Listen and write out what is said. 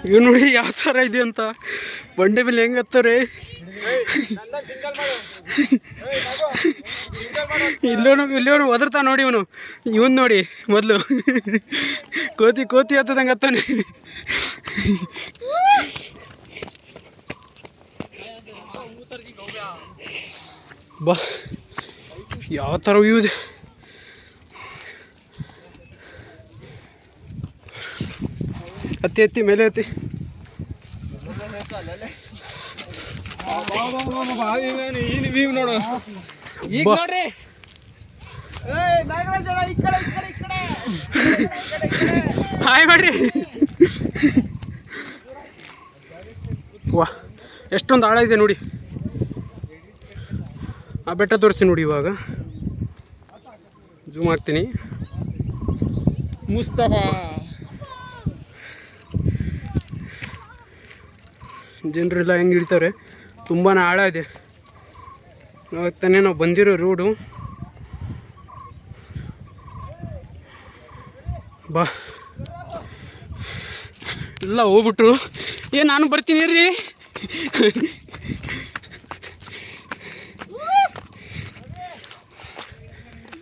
ಇವ್ ನೋಡಿ ಯಾವ ಥರ ಇದೆ ಅಂತ. ಬಂಡೆ ಮೇಲೆ ಹೆಂಗೆ ಹತ್ತಾರೆ ಇಲ್ಲೋನು ಇಲ್ಲೋನು ಒದರ್ತಾ ನೋಡಿ ಇವನು. ಇವನ್ ನೋಡಿ ಮೊದಲು. ಕೋತಿ ಕೋತಿ ಹತ್ತದಂಗೆ ಹತ್ತಾನೆ ಬಾ. ಯಾವ ಥರ ವ್ಯೂ ಇದೆ. ಹತ್ತಿ ಹತ್ತಿ ಮೇಲೆ ಹತ್ತಿ. ನೋಡು ಈಗ. ನೋಡ್ರಿ ಹಾಯ್ ಮಾಡ್ರಿ. ವಾ ಎಷ್ಟೊಂದು ಆಳ ಇದೆ ನೋಡಿ. ಆ ಬೆಟ್ಟ ತೋರಿಸಿ ನೋಡಿ ಇವಾಗ. ಜೂಮ್ ಹಾಕ್ತೀನಿ. ಮುಸ್ತಫಾ. ಜನರೆಲ್ಲ ಹೆಂಗೆ ಹಿಡಿತಾರೆ ತುಂಬಾ ಆಳ ಇದೆ. ತಾನೇ ನಾವು ಬಂದಿರೋ ರೋಡು ಬಾ. ಎಲ್ಲ ಹೋಗ್ಬಿಟ್ರು. ಏ, ನಾನು ಬರ್ತೀನಿ ರೀ